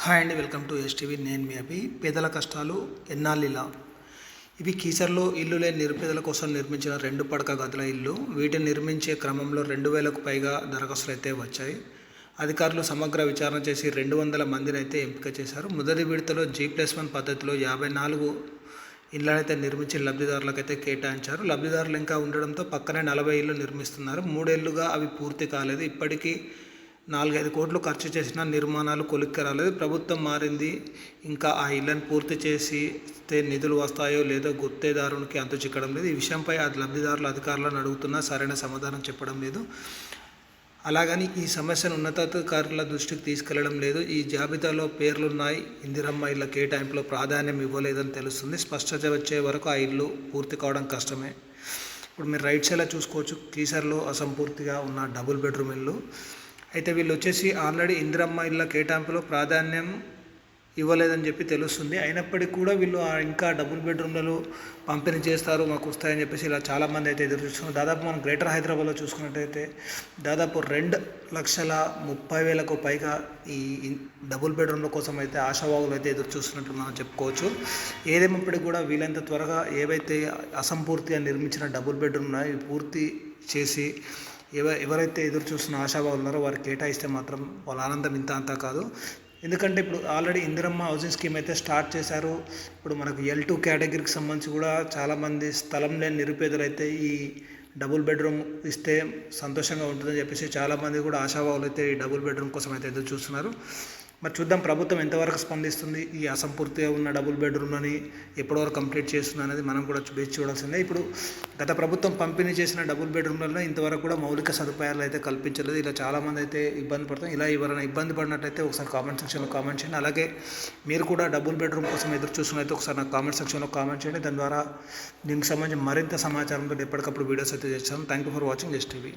Hi అండి welcome to STV. నేను మీ అభి. పేదల కష్టాలు ఎన్నాళ్ళిలా? ఇవి కీసర్లో ఇల్లు లేని నిరుపేదల కోసం నిర్మించిన రెండు పడక గదుల ఇల్లు. వీటిని నిర్మించే క్రమంలో రెండు వేలకు పైగా దరఖాస్తులు అయితే వచ్చాయి. అధికారులు సమగ్ర విచారణ చేసి రెండు వందల మందిని అయితే ఎంపిక చేశారు. మొదటి విడతలో జీ ప్లస్ వన్ పద్ధతిలో యాభై నాలుగు ఇళ్ళనైతే నిర్మించి లబ్ధిదారులకైతే కేటాయించారు. లబ్ధిదారులు ఇంకా ఉండడంతో పక్కనే నలభై ఇళ్ళు నిర్మిస్తున్నారు. మూడేళ్ళుగా అవి పూర్తి కాలేదు. ఇప్పటికీ నాలుగైదు కోట్లు ఖర్చు చేసిన నిర్మాణాలు కొలిక్కి రాలేదు. ప్రభుత్వం మారింది. ఇంకా ఆ ఇళ్ళను పూర్తి చేస్తే నిధులు వస్తాయో లేదో గుత్తేదారునికి అంతు చిక్కడం లేదు. ఈ విషయంపై ఆ లబ్ధిదారులు అధికారులను అడుగుతున్నా సరైన సమాధానం చెప్పడం లేదు. అలాగని ఈ సమస్యను ఉన్నతాధికారుల దృష్టికి తీసుకెళ్ళడం లేదు. ఈ జాబితాలో పేర్లున్నాయి. ఇందిరమ్మ ఇళ్ళ కేటాయింపులో ప్రాధాన్యం ఇవ్వలేదని తెలుస్తుంది. స్పష్టత వచ్చే వరకు ఆ ఇల్లు పూర్తి కావడం కష్టమే. ఇప్పుడు మీరు రైట్ సైడ్లో చూసుకోవచ్చు. కీసర్లో అసంపూర్తిగా ఉన్న డబుల్ బెడ్రూమ్ ఇల్లు. అయితే వీళ్ళు వచ్చేసి ఆల్రెడీ ఇందిరమ్మ ఇళ్ళ కేటాయింపులో ప్రాధాన్యం ఇవ్వలేదని చెప్పి తెలుస్తుంది. అయినప్పటికీ కూడా వీళ్ళు ఆ ఇంకా డబుల్ బెడ్రూమ్లలో పంపిణీ చేస్తారు మాకు వస్తాయని చెప్పేసి ఇలా చాలామంది అయితే ఎదురు చూస్తున్నారు. దాదాపు మనం గ్రేటర్ హైదరాబాద్లో చూసుకున్నట్టయితే దాదాపు రెండు లక్షల ముప్పై వేలకు పైగా ఈ డబుల్ బెడ్రూమ్ల కోసం అయితే ఆశావాహులు అయితే ఎదురు చూస్తున్నట్టు మనం చెప్పుకోవచ్చు. ఏదేమప్పటికీ కూడా వీలైనంత త్వరగా ఏవైతే అసంపూర్తిగా నిర్మించిన డబుల్ బెడ్రూమ్ ఉన్నాయో పూర్తి చేసి ఎవ ఎవరైతే ఎదురు చూస్తున్న ఆశాభావులు ఉన్నారో వారు కేటాయిస్తే మాత్రం వాళ్ళ ఆనందం ఇంత అంతా కాదు. ఎందుకంటే ఇప్పుడు ఆల్రెడీ ఇందిరమ్మ హౌసింగ్ స్కీమ్ అయితే స్టార్ట్ చేశారు. ఇప్పుడు మనకు ఎల్ టూ కేటగిరీకి సంబంధించి కూడా చాలామంది స్థలం లేని నిరుపేదలు అయితే ఈ డబుల్ బెడ్రూమ్ ఇస్తే సంతోషంగా ఉంటుందని చెప్పేసి చాలామంది కూడా ఆశాభావులు అయితే ఈ డబుల్ బెడ్రూమ్ కోసం అయితే ఎదురు చూస్తున్నారు మరి చూద్దాం ప్రభుత్వం ఎంతవరకు స్పందిస్తుంది. ఈ అసంపూర్తిగా ఉన్న డబుల్ బెడ్రూమ్లని ఎప్పటివరకు కంప్లీట్ చేస్తుంది అనేది మనం కూడా వేచి చూడాల్సిందే. ఇప్పుడు గత ప్రభుత్వం పంపిణీ చేసిన డబుల్ బెడ్రూమ్లలో ఇంతవరకు కూడా మౌలిక సదుపాయాలు అయితే కల్పించలేదు. ఇలా చాలామంది అయితే ఇబ్బంది పడతాం ఇలా ఎవరైనా ఇబ్బంది పడినట్టయితే ఒకసారి కామెంట్ సెక్షన్లో కామెంట్ చేయండి. అలాగే మీరు కూడా డబుల్ బెడ్రూమ్ కోసం ఎదురు చూస్తున్నైతే ఒకసారి నాకు కామెంట్ సెక్షన్లో కామెంట్ చేయండి. దాని ద్వారా దీనికి సంబంధించి మరింత సమాచారంతో ఎప్పటికప్పుడు వీడియోస్ అయితే చేస్తాను. Thank you for watching just TV